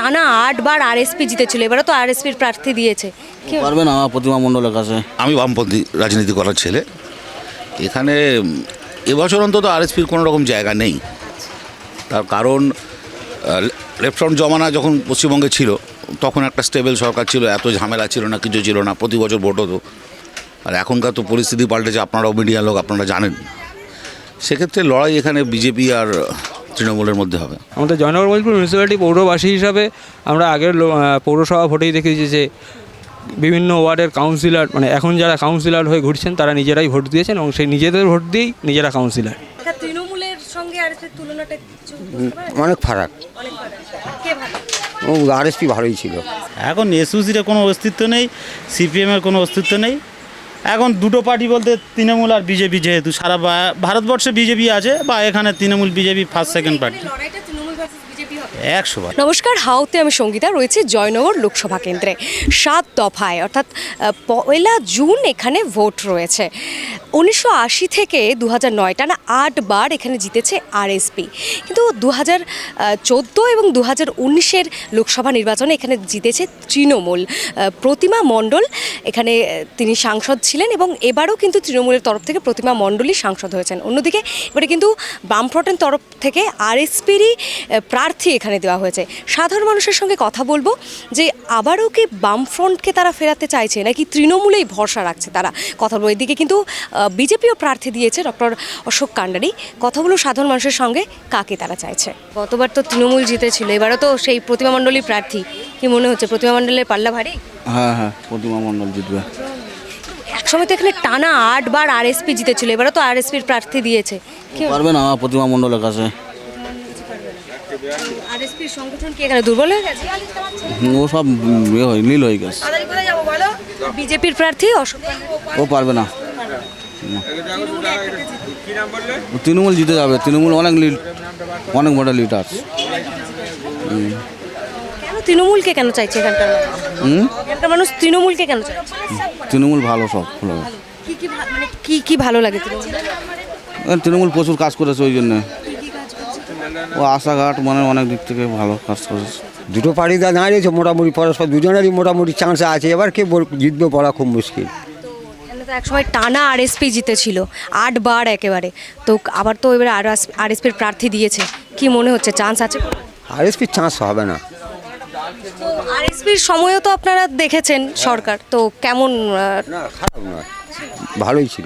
টানা আটবার আর আরএসপি জিতেছিল এবারও তো আর আরএসপির প্রার্থী দিয়েছে। কি পারবে না আমার প্রতিমা মণ্ডলের কাছে। আমি বামপন্থী রাজনীতি করার ছেলে। এখানে এবছর অন্তত আর আরএসপির কোনো রকম জায়গা নেই। তার কারণ লেফট্রন্ট জমানা যখন পশ্চিমবঙ্গে ছিল তখন একটা স্টেবল সরকার ছিল এত ঝামেলা ছিল না কিছু ছিল না প্রতি বছর ভোট হতো। আর এখনকার তো পরিস্থিতি পাল্টেছে আপনারাও মিডিয়া লোক আপনারা জানেন। সেক্ষেত্রে লড়াই এখানে বিজেপি আর তৃণমূলের মধ্যে হবে। আমাদের জয়নগর মজপুর মিউনিসিপ্যালিটি পৌরবাসী হিসাবে আমরা আগের লো- পৌরসভা ভোটেই দেখেছি যে বিভিন্ন ওয়ার্ডের কাউন্সিলর মানে এখন যারা কাউন্সিলর হয়ে ঘুরছেন তারা নিজেরাই ভোট দিয়েছেন এবং সেই নিজেদের ভোট দিয়েই নিজেরা কাউন্সিলর তৃণমূলের সঙ্গে তুলনাটা অনেক ফারাক। ও আরএসপি ভালোই ছিল। এখন এসইউসির কোনো অস্তিত্ব নেই সিপিএমের কোনো অস্তিত্ব নেই। এখন দুটো পার্টি বলতে তৃণমূল আর বিজেপি যেহেতু সারা ভারতবর্ষে বিজেপি আছে বা এখানে Trinamool BJP first second party নমস্কার হাউতে আমি সঙ্গীতা, রয়েছে জয়নগর লোকসভা কেন্দ্রে। সাত দফায়, অর্থাৎ পয়লা জুন এখানে ভোট রয়েছে। উনিশশো আশি থেকে দু হাজার নয় টানা আটবার এখানে জিতেছে আরএসপি কিন্তু দু হাজার চোদ্দ এবং দু হাজার উনিশের লোকসভা নির্বাচনে এখানে জিতেছে তৃণমূল। প্রতিমা মণ্ডল এখানে তিনি সাংসদ ছিলেন এবং এবারও কিন্তু তৃণমূলের তরফ থেকে প্রতিমা মণ্ডলই সাংসদ হয়েছেন। অন্যদিকে এবারে কিন্তু বামফ্রন্টের তরফ থেকে আরএসপিরই প্রার্থী এখানে দেওয়া হয়েছে। সাধারণ মানুষের সঙ্গে কথা বলব যে আবারও কি বামফ্রন্টকে তারা ফেরাতে চাইছে? নাকি তৃণমূলেই ভরসা রাখছে তারা? কথা বলব। এদিকে কিন্তু বিজেপিও প্রার্থী দিয়েছে ডক্টর অশোক কান্ডারি। কথা বলো সাধারণ মানুষের সঙ্গে কাকে তারা চাইছে? গতবার তো তৃণমূল জিতেছিল এবারও তো সেই প্রতিমা মণ্ডলী প্রার্থী। কি মনে হচ্ছে প্রতিমা মণ্ডলের পাল্লা ভারী? হ্যাঁ হ্যাঁ প্রতিমা মণ্ডল জিতবে। একসময় তো এখানে টানা আটবার আর আরএসপি জিতেছিল এবারও তো আর আরএসপির প্রার্থী দিয়েছে। কি পারবে না প্রতিমা মণ্ডলের কাছে। আরএসপির সংগঠন কি এখানে দুর্বল হয়ে গেছে? ও সব ইয়ে হয়ে নীল হয়ে গেছে। বিজেপির প্রার্থী। ও পারবে না। তৃণমূল জিতে যাবে। তৃণমূল অনেক লিড অনেক বড় লিড আছে কেন তৃণমূলকে কেন চাইছে এখানকার এখানকার মানুষ তৃণমূলকে কেন চাইছে? তৃণমূল ভালো সব ভালো। কি কি মানে কি কি ভালো লাগে তৃণমূল? তৃণমূল প্রচুর কাজ করেছে ওই জন্যে। ও আশাঘাট মানে অনেক দিক থেকে ভালো কাজ করেছে। দুটো পার্টি দা দাঁড়িয়েছে মোটামুটি পরস্পর দুজনেরই মোটামুটি চান্স আছে। এবার কে বল- জিতবে বলা খুব মুশকিল। তো একসময় টানা আরএসপি জিতেছিল আট বার একেবারে। তো আবার তো এবারে আর আরএসপির প্রার্থী দিয়েছে। কি মনে হচ্ছে চান্স আছে? আরএসপির চান্স হবে না। আরএসপির সময়ও তো আপনারা দেখেছেন সরকার। তো কেমন না খারাপ নয়। ভালোই ছিল।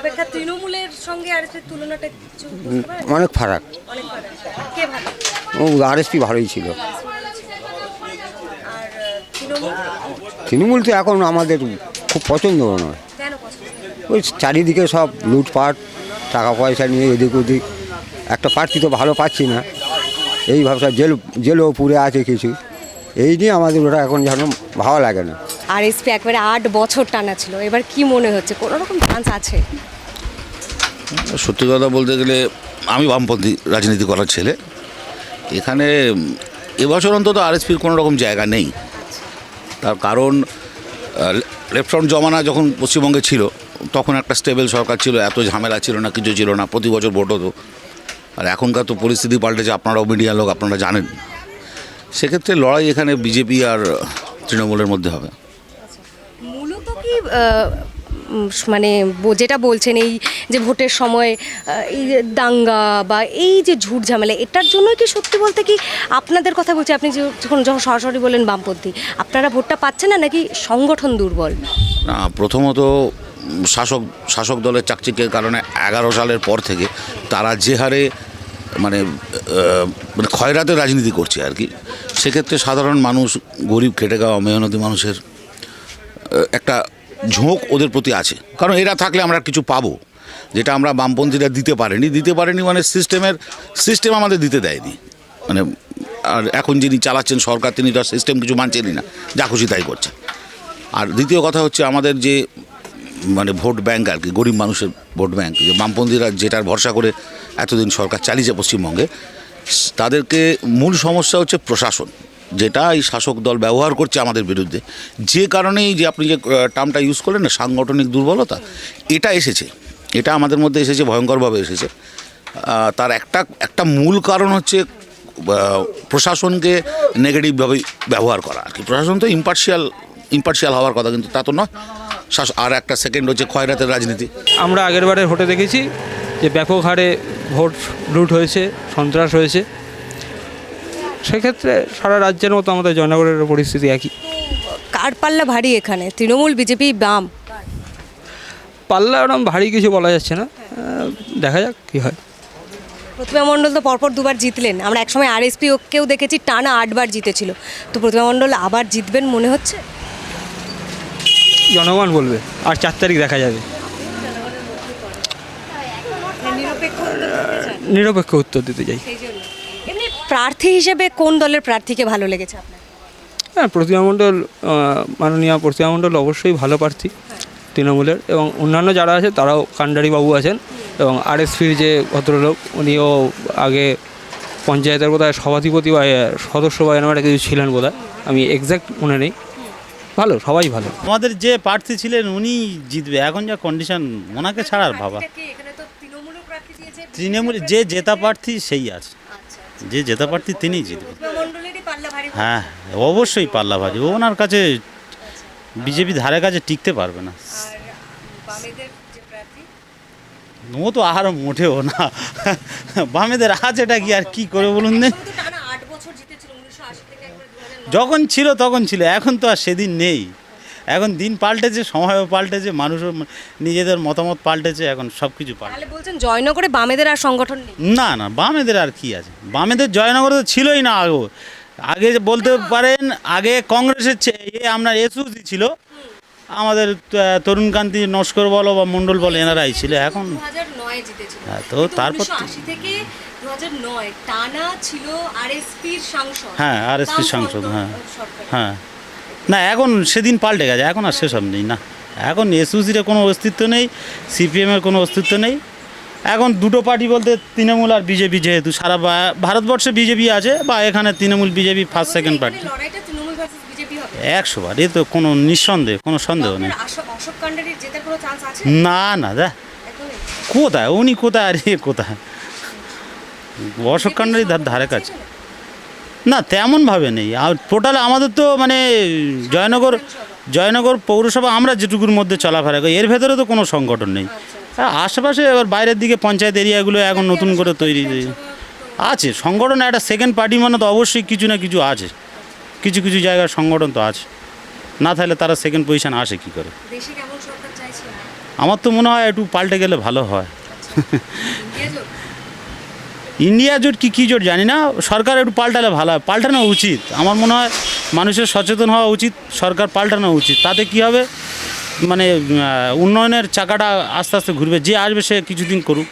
অপেক্ষা তৃণমূলের সঙ্গে আরএসপির তুলনাটা কিছু অনেক ফারাক। অনেক কে ভালো? ও আরএসপি ভালোই ছিল। আর তৃণমূল? তৃণমূল তো এখন আমাদের খুব পছন্দ নয়। কেন পছন্দ? ওই চারিদিকে সব লুটপাট টাকা পয়সা নিয়ে এদিক ওদিক। একটা প্রার্থী তো ভালো পাচ্ছি না। এই ভাবসা জেল জেলও পুরে আছে কিছু। এই নিয়ে আমাদের ওটা এখন যেন ভালো লাগে না। আরএসপি একবারে আট বছর টানা ছিল। এবার কি মনে হচ্ছে? কোনো রকম চান্স আছে? সত্যি কথা বলতে গেলে, আমি বামপন্থী রাজনীতি করার ছেলে। এখানে এবছর অন্তত আরএসপির কোনো রকম জায়গা নেই। তার কারণ লেফট ফ্রন্ট জমানা যখন পশ্চিমবঙ্গে ছিল, তখন একটা স্টেবল সরকার ছিল, এত ঝামেলা ছিল না, কিছু ছিল না, প্রতি বছর ভোট হতো। আর এখনকার তো পরিস্থিতি পাল্টেছে, আপনারাও মিডিয়া লোক, আপনারা জানেন। সেক্ষেত্রে লড়াই এখানে বিজেপি আর তৃণমূলের মধ্যে হবে। মানে যেটা বলছেন এই যে ভোটের সময় এই দাঙ্গা বা এই যে ঝুট ঝামেলা, এটার জন্যই কি সত্যি বলতে কি আপনাদের কথা বলছি? আপনি যখন যখন সরাসরি বলেন বামপন্থী, আপনারা ভোটটা পাচ্ছেন না নাকি সংগঠন দুর্বল? না, প্রথমত শাসক শাসক দলের চাকচিক্যের কারণে এগারো সালের পর থেকে তারা যে হারে মানে মানে খয়রাতে রাজনীতি করছে আর কি। সেক্ষেত্রে সাধারণ মানুষ গরিব, খেটে খাওয়া, মেহনতি মানুষের একটা ঝোঁক ওদের প্রতি আছে। কারণ এরা থাকলে আমরা কিছু পাবো, যেটা আমরা বামপন্থীরা দিতে পারিনি। দিতে পারেনি মানে সিস্টেমের, সিস্টেম আমাদের দিতে দেয়নি। মানে আর এখন যিনি চালাচ্ছেন সরকার, তিনি তার সিস্টেম কিছু মানছেনই না। যা খুশি তাই করছে। আর দ্বিতীয় কথা হচ্ছে আমাদের যে মানে ভোট ব্যাঙ্ক আর কি, গরিব মানুষের ভোট ব্যাংক, যে বামপন্থীরা যেটার ভরসা করে এতদিন সরকার চালিয়েছে পশ্চিমবঙ্গে, তাদেরকে মূল সমস্যা হচ্ছে প্রশাসন। যেটা এই শাসক দল ব্যবহার করছে আমাদের বিরুদ্ধে, যে কারণেই যে আপনি যে টার্মটা ইউজ করলেন না, সাংগঠনিক দুর্বলতা, এটা এসেছে। এটা আমাদের মধ্যে এসেছে, ভয়ঙ্করভাবে এসেছে। তার একটা একটা মূল কারণ হচ্ছে প্রশাসনকে নেগেটিভভাবে ব্যবহার করা। আর কি, প্রশাসন তো ইম্পার্শিয়াল ইম্পার্শিয়াল হওয়ার কথা, কিন্তু তা তো নয়। আর একটা সেকেন্ড হচ্ছে খয়রাতের রাজনীতি। আমরা আগের বারে ভোটে দেখেছি যে ব্যাপক হারে ভোট লুট হয়েছে, সন্ত্রাস হয়েছে। সেক্ষেত্রে সারা রাজ্যের মতো আমাদের জয়নগরের পরিস্থিতি একই। কার পাল্লা ভারী এখানে? তৃণমূল বিজেপি বাম? পাল্লা ওরম ভারী কিছু বলা যাচ্ছে না। দেখা যাক কী হয়। প্রতিমা মণ্ডল তো পরপর দুবার জিতলেন। আমরা একসময় আরএসপি ওকেও দেখেছি টানা আটবার জিতেছিল। তো প্রতিমা মণ্ডল আবার জিতবেন মনে হচ্ছে? জনগণ বলবে আর চার তারিখ দেখা যাবে। নিরপেক্ষ উত্তর দিতে চাই। প্রার্থী হিসেবে কোন দলের প্রার্থীকে ভালো লেগেছে আপনার? হ্যাঁ প্রতিমা মণ্ডল মাননীয় প্রতিমা মণ্ডল অবশ্যই ভালো প্রার্থী তৃণমূলের এবং অন্যান্য যারা আছে তারাও কান্ডারি বাবু আছেন এবং আরএসপির যে ভদ্রলোক উনিও আগে পঞ্চায়েতের বোধহয় সভাধিপতি বা সদস্য বা এরকম একটা কিছু ছিলেন বোধহয়। আমি এক্স্যাক্ট মনে নেই। ভালো সবাই ভালো। আমাদের যে প্রার্থী ছিলেন উনি জিতবে। এখন যা কন্ডিশন ওনাকে ছাড়ার ভাবা তৃণমূল যে জেতা প্রার্থী সেই আছে। যে জেতা প্রার্থী তিনিই জিতবে হ্যাঁ অবশ্যই পাল্লা ভারী। ওনার কাছে বিজেপি ধারে কাছে টিকতে পারবে না। ও তো আর মোটেও না। বামেদের আছে এটা কি আর কি করে বলুন যখন ছিল তখন ছিল এখন তো আর সেদিন নেই। এখন দিন পাল্টেছে সময়ও পাল্টেছে মানুষও নিজেদের মতামত পাল্টেছে এখন সব কিছু পাল্টে বলছেন জয়নগরে বামেদের আর সংগঠন না না বামেদের আর কি আছে? বামেদের জয়নগরে তো ছিলই না আগেও। আগে বলতে পারেন আগে কংগ্রেসের চেয়ে আপনার এসউসি ছিল। আমাদের তরুণকান্তি নস্কর বলো বা মণ্ডল বলো এনারাই ছিল এখন হ্যাঁ, তো তারপর থেকে দু হাজার নয় টানা ছিল আরএসপির সাংসদ। হ্যাঁ, RSP র বামফ্রন্ট সাংসদ, হ্যাঁ। হ্যাঁ। না এখন সেদিন পাল্টে গেছে এখন আর সেসব নেই না। এখন এসউসির কোনো অস্তিত্ব নেই সিপিএমের কোনো অস্তিত্ব নেই। এখন দুটো পার্টি বলতে তৃণমূল আর বিজেপি যেহেতু সারা ভারতবর্ষে বিজেপি আছে বা এখানে Trinamool BJP first second party একশো বার এ তো কোনো নিঃসন্দেহ কোনো সন্দেহ নেই। না না দা কোথায়? উনি কোথায় আর কোথায়? অশোক কান্ডারি ধার ধারে কাছে। না তেমনভাবে নেই। আর টোটাল আমাদের তো মানে জয়নগর জয়নগর পৌরসভা আমরা যেটুকুর মধ্যে চলাফেরা করি এর ভেতরে তো কোনো সংগঠন নেই। হ্যাঁ, আশেপাশে এবার বাইরের দিকে পঞ্চায়েত এরিয়াগুলো এখন নতুন করে তৈরি আছে। সংগঠন একটা সেকেন্ড পার্টি মানে তো অবশ্যই কিছু না কিছু আছে। কিছু কিছু জায়গার সংগঠন তো আছে। না থাকলে তারা সেকেন্ড পজিশন আসে কী করে? আমার তো মনে হয় একটু পাল্টে গেলে ভালো হয়। ইন্ডিয়া জোট? কি, কী জোট জানি না। সরকার একটু পাল্টালে ভালো হয়। পাল্টানো উচিত। আমার মনে হয় মানুষের সচেতন হওয়া উচিত। সরকার পাল্টানো উচিত। তাতে কি হবে? মানে উন্নয়নের চাকাটা আস্তে আস্তে ঘুরবে। যে আসবে সে কিছুদিন করুক।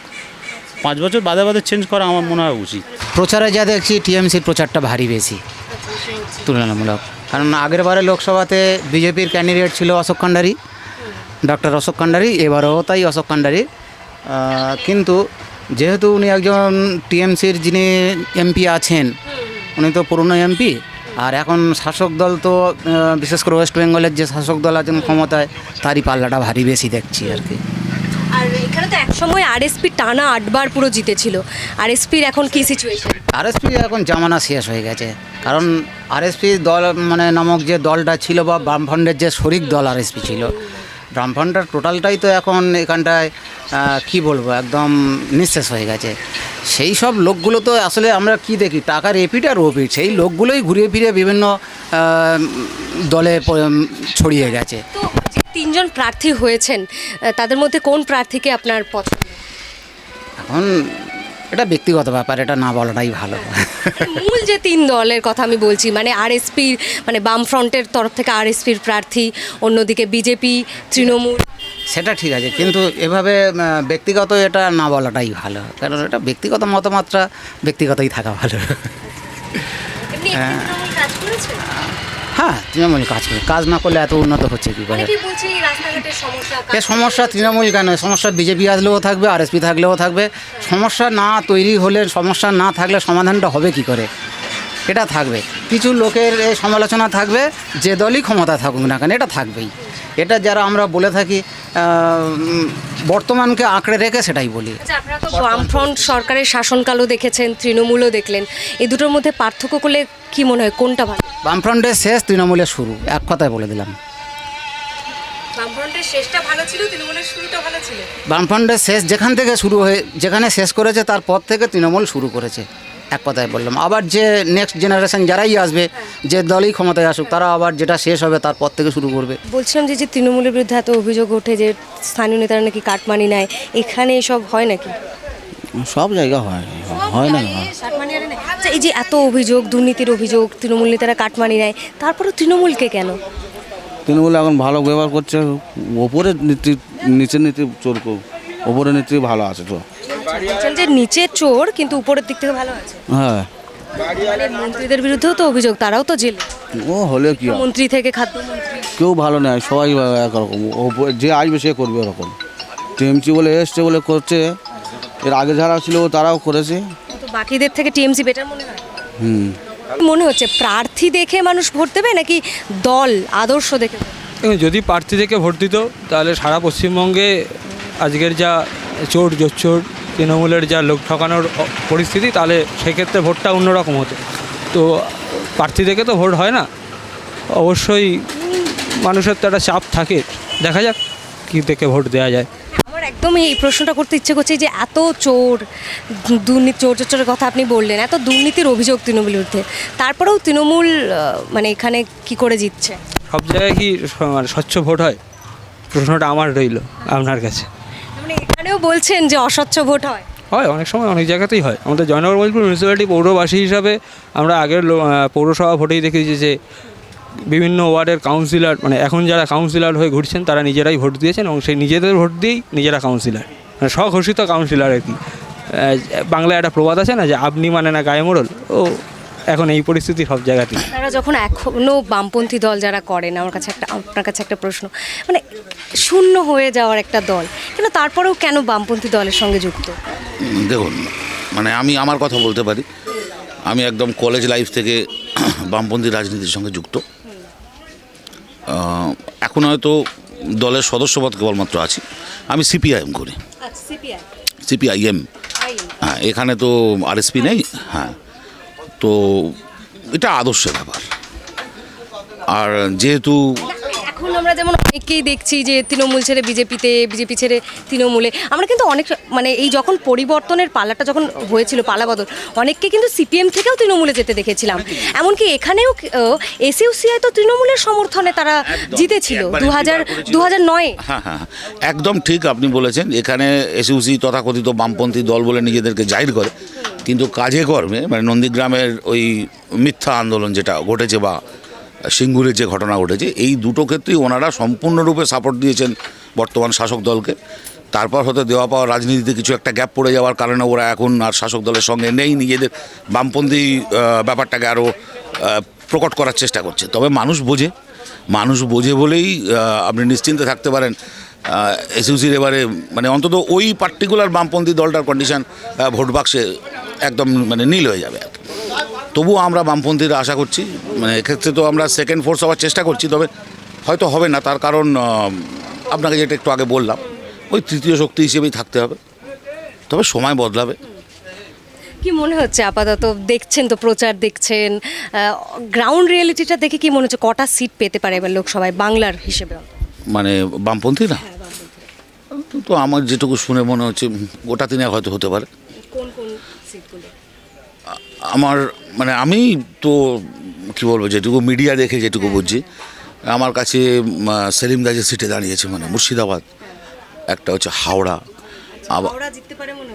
পাঁচ বছর বাদে বাদে চেঞ্জ করা আমার মনে হয় উচিত। প্রচারে যা দেখছি, টিএমসির প্রচারটা ভারী বেশি। তুলনামূলক। কারণ আগের বারে লোকসভাতে বিজেপির ক্যান্ডিডেট ছিল অশোক কান্ডারি। ডক্টর অশোক কান্ডারি, এবারও তাই অশোক কান্ডারি কিন্তু যেহেতু উনি একজন টিএমসির যিনি এমপি আছেন উনি তো পুরনো এমপি। আর এখন শাসক দল তো বিশেষ করে ওয়েস্ট বেঙ্গলের যে শাসক দল আছেন ক্ষমতায় তারই পাল্লাটা ভারী বেশি দেখছি আর কি। আর এখানে তো একসময় আরএসপি টানা আটবার পুরো জিতেছিল। আরএসপির এখন কি সিচুয়েশন আরএসপি এখন জামানা শেষ হয়ে গেছে। কারণ আরএসপি দল মানে নামক যে দলটা ছিল বা বামফ্রন্টের যে শরিক দল আরএসপি ছিল বামফ্রন্টের টোটালটাই তো এখন এখানটায় কি বলব একদম নিঃশেষ হয়ে গেছে। সেই সব লোকগুলো তো আসলে আমরা কি দেখি টাকার এপিট আর ওপিট সেই লোকগুলোই ঘুরিয়ে ফিরে বিভিন্ন দলে ছড়িয়ে গেছে। তিনজন প্রার্থী হয়েছেন তাদের মধ্যে কোন প্রার্থীকে আপনার পছন্দ? এখন এটা ব্যক্তিগত ব্যাপার এটা না বলাটাই ভালো। মূল যে তিন দলের কথা আমি বলছি মানে আর আরএসপির মানে বাম ফ্রন্টের তরফ থেকে আর আরএসপির প্রার্থী অন্যদিকে বিজেপি তৃণমূল। সেটা ঠিক আছে কিন্তু এভাবে ব্যক্তিগত এটা না বলাটাই ভালো কারণ এটা ব্যক্তিগত মতামতটা ব্যক্তিগতই থাকা ভালো। এমনি হ্যাঁ তৃণমূল কাজ করে। কাজ না করলে এত উন্নত হচ্ছে কী করে? এ সমস্যা তৃণমূল কেন? সমস্যা বিজেপি আসলেও থাকবে আর আরএসপি থাকলেও থাকবে। সমস্যা না তৈরি হলে সমস্যা না থাকলে সমাধানটা হবে কি করে? এটা থাকবে। কিছু লোকের এই সমালোচনা থাকবে যে দলই ক্ষমতা থাকুক না কেন এটা থাকবেই। এটা যারা আমরা বলে থাকি বর্তমানকে আঁকড়ে রেখে সেটাই বলি। আচ্ছা আপনারা তো বামফ্রন্ট সরকারের শাসনকালও দেখেছেন তৃণমূলও দেখলেন। এই দুটোর মধ্যে পার্থক্য করলে কি মনে হয় কোনটা ভালো? বামফ্রন্টের শেষ তৃণমূলের শুরু এক কথায় বলে দিলাম। বামফ্রন্টের শেষটা ভালো ছিল তৃণমূলের শুরুটা ভালো ছিল? বামফ্রন্টের শেষ যেখান থেকে শুরু হয়ে যেখানে শেষ করেছে তারপর থেকে তৃণমূল শুরু করেছে এক কথায় বললাম। আবার যে নেক্সট জেনারেশন যারাই আসবে যে দলই ক্ষমতায় আসুক তারা আবার যেটা শেষ হবে তারপর থেকে শুরু করবে। বলছিলাম যে যে তৃণমূলের বিরুদ্ধে এত অভিযোগ ওঠে যে স্থানীয় নেতারা নাকি কাটমানি নেয় এখানে এসব হয় নাকি? সব জায়গা হয় হয় না। আচ্ছা এই যে এত অভিযোগ দুর্নীতির অভিযোগ তৃণমূল নেতারা কাটমানি নেয় তারপরে তৃণমূলকে কেন? তৃণমূল এখন ভালো ব্যবহার করছে ওপরে নীতি নিচের নীতি চোর কো- ওপরের নীতি ভালো আছে তো। বলছেন যে নিচে চোর কিন্তু উপরের দিক থেকে ভালো আছে। হ্যাঁ। মানে মন্ত্রীদের বিরুদ্ধেও তো অভিযোগ তারাও তো জেল। ও হলে কি হবে? মন্ত্রী থেকে খাদ্যমন্ত্রী। কেউ ভালো নেয় সবাই একরকম ওপরে যে আসবে সে করবে ওরকম। টিএমসি বলে এসছে বলে করছে। এর আগে যারা ছিল তারাও করেছে। তো বাকিদের থেকে টিএমসি বেটার মনে হয়? হুম। মনে হচ্ছে প্রার্থী দেখে মানুষ ভোট দেবে নাকি দল আদর্শ দেখে? ভোট দেবে? এবং যদি প্রার্থী থেকে ভোট দিত তাহলে সারা পশ্চিমবঙ্গে আজকের যা চোর জোচ্চোর তৃণমূলের যা লোক ঠকানোর পরিস্থিতি তাহলে সেক্ষেত্রে ভোটটা অন্যরকম হতো। তো প্রার্থী থেকে তো ভোট হয় না। অবশ্যই মানুষের তো একটা চাপ থাকে। দেখা যাক কী দেখে ভোট দেওয়া যায়। আমার একদমই এই প্রশ্নটা করতে ইচ্ছে করছে যে এত চোর দুর্নীতি চোর চোরের কথা আপনি বললেন এত দুর্নীতির অভিযোগ তৃণমূলের বিরুদ্ধে তারপরেও তৃণমূল মানে এখানে কি করে জিতছে? সব জায়গায় কি মানে স্বচ্ছ ভোট হয়? প্রশ্নটা আমার রইল আপনার কাছে। এখানেও বলছেন যে অস্বচ্ছ ভোট হয়। হয়, অনেক সময় অনেক জায়গাতেই হয়। আমাদের জয়নগর মজিদপুর মিউনিসিপ্যালিটি পৌরবাসী হিসাবে আমরা আগের পৌরসভা ভোটেই দেখেছি যে বিভিন্ন ওয়ার্ডের কাউন্সিলর মানে এখন যারা কাউন্সিলর হয়ে ঘুরছেন, তারা নিজেরাই ভোট দিয়েছেন এবং সেই নিজেদের ভোট দিয়েই নিজেরা কাউন্সিলর মানে স্বঘোষিত কাউন্সিলর আর কি। বাংলায় একটা প্রবাদ আছে না যে, আপনি মানে না গায়ে মোড়ল? ও এখন এই পরিস্থিতি সব জায়গাতেই। তারা যখন এখনও বামপন্থী দল যারা করেন আমার কাছে একটা আপনার কাছে একটা প্রশ্ন। মানে শূন্য হয়ে যাওয়ার একটা দল কিন্তু তারপরেও কেন বামপন্থী দলের সঙ্গে যুক্ত? দেখুন মানে আমি আমার কথা বলতে পারি। আমি একদম কলেজ লাইফ থেকে বামপন্থী রাজনীতির সঙ্গে যুক্ত। এখন হয়তো দলের সদস্যপদ কেবলমাত্র আছি। আমি সিপিআইএম করি। আচ্ছা সিপিআই সিপিআইএম হ্যাঁ এখানে তো আরএসপি নেই। হ্যাঁ। তো এটা আদর্শের ব্যাপার। আর যেহেতু এখন আমরা যেমন অনেককেই দেখছি যে তৃণমূল ছেড়ে বিজেপিতে বিজেপি ছেড়ে তৃণমূলে আমরা কিন্তু অনেক মানে এই যখন পরিবর্তনের পালাটা যখন হয়েছিল পালা বদল অনেককে কিন্তু সিপিএম থেকেও তৃণমূলে যেতে দেখেছিলাম। এমনকি এখানেও এসইউসিআই তো তৃণমূলের সমর্থনে তারা জিতেছিল। দু হাজার দু হাজার নয়ে। হ্যাঁ হ্যাঁ হ্যাঁ। একদম ঠিক আপনি বলেছেন। এখানে এসইউসি তথাকথিত বামপন্থী দল বলে নিজেদেরকে জাহির করে। কিন্তু কাজে কর্মে মানে নন্দীগ্রামের ওই মিথ্যা আন্দোলন যেটা ঘটেছে বা সিঙ্গুরের যে ঘটনা ঘটেছে, এই দুটো ক্ষেত্রেই ওনারা সম্পূর্ণরূপে সাপোর্ট দিয়েছেন বর্তমান শাসক দলকে। তারপর হয়তো দেওয়া পাওয়া রাজনীতিতে কিছু একটা গ্যাপ পড়ে যাওয়ার কারণে ওরা এখন আর শাসক দলের সঙ্গে নেই, নিজেদের বামপন্থী ব্যাপারটাকে আরও প্রকট করার চেষ্টা করছে। তবে মানুষ বোঝে মানুষ বোঝে বলেই আপনি নিশ্চিন্তে থাকতে পারেন। এসইউসির এবারে মানে অন্তত ওই পার্টিকুলার বামপন্থী দলটার কন্ডিশন ভোট বাক্সে একদম মানে নীল হয়ে যাবে। তবুও আমরা বামপন্থীরা আশা করছি মানে এক্ষেত্রে তো আমরা সেকেন্ড ফোর্স হওয়ার চেষ্টা করছি তবে হয়তো হবে না তার কারণ আপনাকে যেটা একটু আগে বললাম ওই তৃতীয় শক্তি হিসেবেই থাকতে হবে তবে সময় বদলাবে। কি মনে হচ্ছে? আপাতত দেখছেন তো প্রচার দেখছেন গ্রাউন্ড রিয়েলিটিটা দেখে কি মনে হচ্ছে? কটা সিট পেতে পারে এবার লোকসভায় বাংলার হিসেবে মানে বামপন্থী। না তো- আমার যেটুকু শুনে মনে হচ্ছে গোটা তিনে হয়তো হতে পারে। কোন কোন সিটগুলো আমার মানে আমি তো কি বলব যেটুকু মিডিয়া দেখে যেটুকু বুঝছি আমার কাছে সেলিম গাজের সিটে দাঁড়িয়েছে মানে মুর্শিদাবাদ। একটা হচ্ছে হাওড়া। হয়।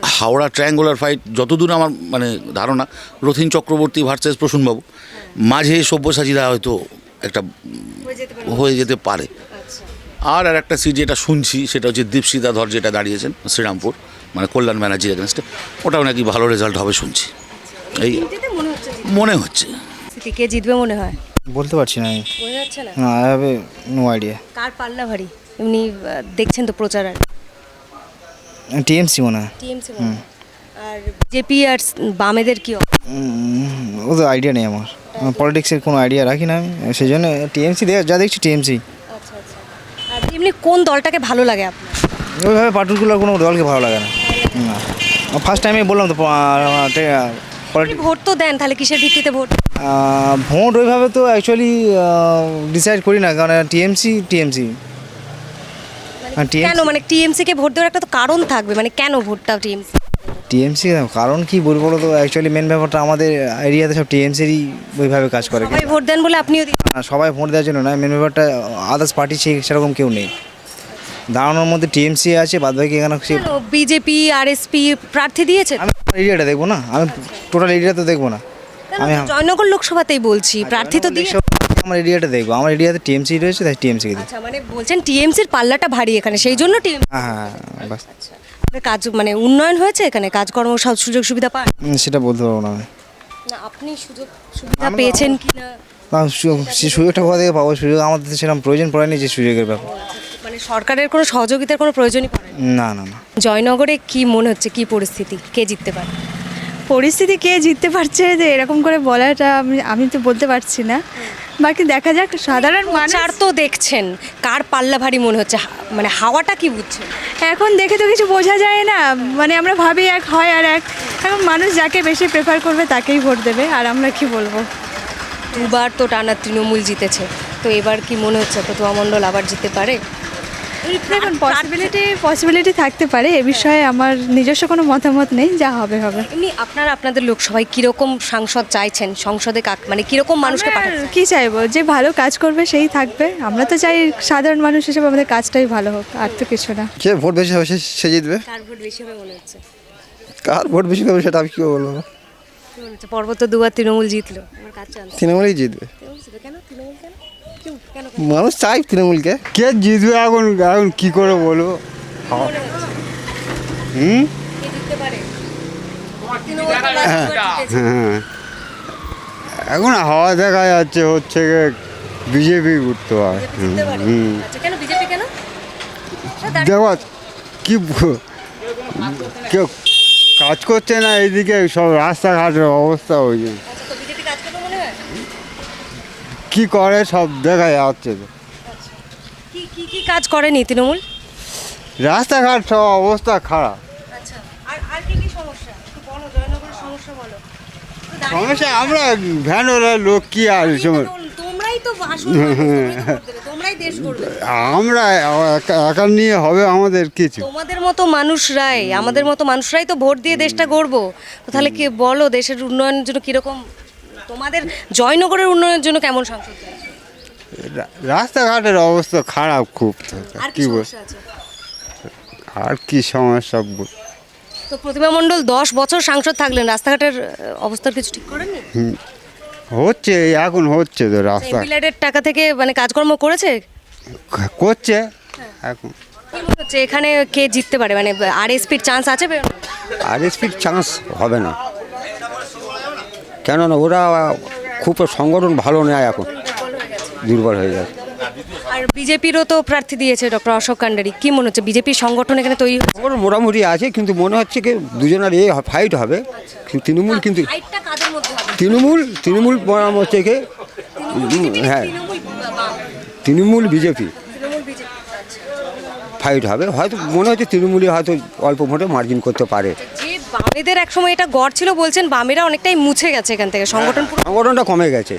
হাওড়া ট্রায়াঙ্গুলার ফাইট যতদূর আমার মানে ধারণা রথিন চক্রবর্তী ভার্সেস প্রসূনবাবু মাঝে সব্যসাচীরা হয়তো একটা হয়ে যেতে পারে। হয়ে আচ্ছা। আর আর একটা সিট যেটা শুনছি সেটা হচ্ছে দীপশিতা ধর যেটা দাঁড়িয়েছেন শ্রীরামপুর। মানে কল্যাণ ব্যানার্জির এগেনস্টে ওটাও নাকি ভালো রেজাল্ট হবে শুনছি। এই মনে হচ্ছে মনে হচ্ছে। কে জিতবে মনে হয়? বলতে পারছি না আমি। বোঝা যাচ্ছে না? আই হ্যাভ নো আইডিয়া কার পাল্লা ভারী? এমনি দেখছেন তো প্রচার আর। টিএমসি মনে হয়। টিএমসি আর বিজেপি আর বামেদের কি অবস্থা? উম, ওদের আইডিয়া নেই আমার। পলিটিক্সের কোনো আইডিয়া রাখি না আমি। সেই জন্য টিএমসি যা দেখছি টিএমসি। আচ্ছা আচ্ছা। আর এমনি কোন দলটাকে ভালো লাগে আপনার? ওইভাবে পার্টিকুলার কোনো দলকে ভালো লাগে না। ফার্স্ট টাইমে বললাম তো ভোট তো দেন তাহলে কিসের ভিত্তিতে ভোট? ভোট ওইভাবে তো অ্যাকচুয়ালি ডিসাইড করি না কারণ টিএমসি টিএমসি কেন? মানে টিএমসি কে ভোট দেওয়ার একটা তো কারণ থাকবে মানে কেন ভোটটা টিএমসি টিএমসি কারণ কি বলব তো অ্যাকচুয়ালি মেন ব্যাপারটা আমাদের এরিয়াতে সব টিএমসিরই ওইভাবে কাজ করে। সবাই ভোট দেন বলে আপনিও দিন না, সবাই ভোট দেওয়ার জন্য না মেন ব্যাপারটা আদার্স পার্টি সেই সেরকম কেউ নেই। দাঁড়ানোর মধ্যে টিএমসি আছে বাদ বাকি এখানে বিজেপি আরএসপি প্রার্থী দিয়েছে? আমি এরিয়াটা দেখব না আমি টোটাল এরিয়া তো দেখব না। আমি জয়নগর লোকসভাতেই বলছি প্রার্থী তো দিয়ে আমার এরিয়াটা দেখব আমার এরিয়াতে টিএমসি রয়েছে তাই টিএমসিকে দিই আচ্ছা মানে বলছেন টিএমসির পাল্লাটা ভারী এখানে সেই জন্য টিএমসি হ্যাঁ হ্যাঁ হ্যাঁ, বাস। কাজ মানে উন্নয়ন হয়েছে এখানে? কাজকর্ম সব সুযোগ সুবিধা পান? সেটা বলতে পারব না না আপনি সুযোগ সুবিধা পেয়েছেন কিনা? না, সুযোগটা কোথা থেকে পাবো? সুযোগ আমাদের তো সেরকম প্রয়োজন পড়েনি যে সুযোগের ব্যাপার। মানে সরকারের কোনো সহযোগিতার কোনো প্রয়োজনই পড়ে না। না না জয়নগরে কি মনে হচ্ছে কি পরিস্থিতি? কে জিততে পারে? পরিস্থিতি কে জিততে পারছে যে এরকম করে বলাটা আমি আমি তো বলতে পারছি না। বাকি দেখা যাক সাধারণ মানুষ তো দেখছেন কার পাল্লা ভারী মনে হচ্ছে হা- মানে হাওয়াটা কি বুঝছেন? এখন দেখে তো কিছু বোঝা যায় না মানে আমরা ভাবি এক হয় আর এক। এখন মানুষ যাকে বেশি প্রেফার করবে তাকেই ভোট দেবে আর আমরা কি বলব? দুবার তো টানা তৃণমূল জিতেছে তো এবার কি মনে হচ্ছে প্রতিমা মণ্ডল আবার জিততে পারে? দেখুন পসিবিলিটি পসিবিলিটি থাকতে পারে এ বিষয়ে আমার নিজস্ব কোনো মতামত নেই যা হবে হবে। এমনি আপনারা আপনাদের লোকসভায় কীরকম সাংসদ চাইছেন? সংসদে কাক মানে কীরকম মানুষকে কি চাইব? যে ভালো কাজ করবে সেই থাকবে। আমরা তো চাই সাধারণ মানুষ হিসেবে আমাদের কাজটাই ভালো হোক আর তো কিছু না। যে ভোট বেশি হবে সে জিতবে? কার ভোট বেশি হবে মনে হচ্ছে? কার ভোট বেশি হবে সেটা আমি কী বলব? মনে পর্বত দুবার তৃণমূল জিতলো। তৃণমূলই জিতবে কেন? তৃণমূল কেন? মানুষ চাই তৃণমূলকে। কে জিতবে এখন? এখন কি করে বলব হুম? কে জিততে পারে? তৃণমূল তো last বার জিতেছে। হ্যাঁ এখন হাওয়া দেখা যাচ্ছে হচ্ছে বিজেপি উঠতে পারে? হুম আচ্ছা কেন দেখো কি কেউ কাজ করছে না? এইদিকে সব রাস্তাঘাটের অবস্থা হয়েছে আচ্ছা তো বিজেপি কাজ করবে মনে হয় কি করে সব দেখা যাচ্ছে তো। কি কি কি কাজ করেনি তৃণমূল? রাস্তাঘাট সব অবস্থা খারাপ। আচ্ছা। আর আর কি কি সমস্যা? একটু বলো জয়নগরের সমস্যা বলো। সমস্যা আমরা ভ্যানোরা লোক কি আর সময়? তোমরাই তো আসল মানুষ, তোমরাই তো ভোট দেবে, তোমরাই দেশ করবে। আমরা একা- একা নিয়ে হবে আমাদের কিছু। তোমাদের মতো মানুষরাই আমাদের মতো মানুষরাই তো ভোট দিয়ে দেশটা গড়বো। তো তাহলে কি বলো দেশের উন্নয়নের জন্য কীরকম তোমাদের জয়নগরের উন্নয়নের জন্য কেমন সংসদ রাস্তাঘাটের অবস্থা খারাপ খুব। আর কি বল আর কি সমস্যা তো প্রতিমা মণ্ডল দশ বছর সাংসদ থাকলেন রাস্তাঘাটের আহ, অবস্থার কিছু ঠিক করেননি? হচ্ছে এখন হচ্ছে তো রাস্তা এমপিল্যাডের টাকা থেকে মানে কাজকর্ম করেছে? করছে। এখন হচ্ছে এখানে কে জিততে পারে? মানে আর এসপির চান্স আছে বেরোনোর? আর এসপির চান্স হবে না। কেননা ওরা খুব সংগঠন ভালো নেয় এখন। দুর্বল হয়ে গেছে। আর বিজেপিরও তো প্রার্থী দিয়েছে ডক্টর অশোক কান্ডারি। কি মনে হচ্ছে? বিজেপির সংগঠন এখানে তৈরি সংগঠন মোটামুটি আছে কিন্তু মনে হচ্ছে কি দুজনের এ ফাইট হবে। কিন্তু তৃণমূল কিন্তু তৃণমূল তৃণমূল হচ্ছে কি হ্যাঁ। তৃণমূল বিজেপি। বিজেপি আচ্ছা। ফাইট হবে। হয়তো মনে হচ্ছে তৃণমূলই হয়তো অল্প ভোটে মার্জিন করতে পারে। বামেদের একসময় এটা গড় ছিল বলছেন বামেরা অনেকটাই মুছে গেছে এখান থেকে। সংগঠন পুরো সংগঠনটা কমে গেছে।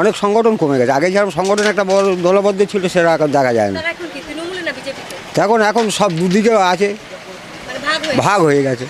অনেক সংগঠন কমে গেছে। আগে যেরকম সংগঠন একটা বড় দলবদ্ধ ছিল সেটা এখন দেখা যায় না। এখন এখন সব দুদিকে আছে। মানে ভাগ হয়ে গেছে।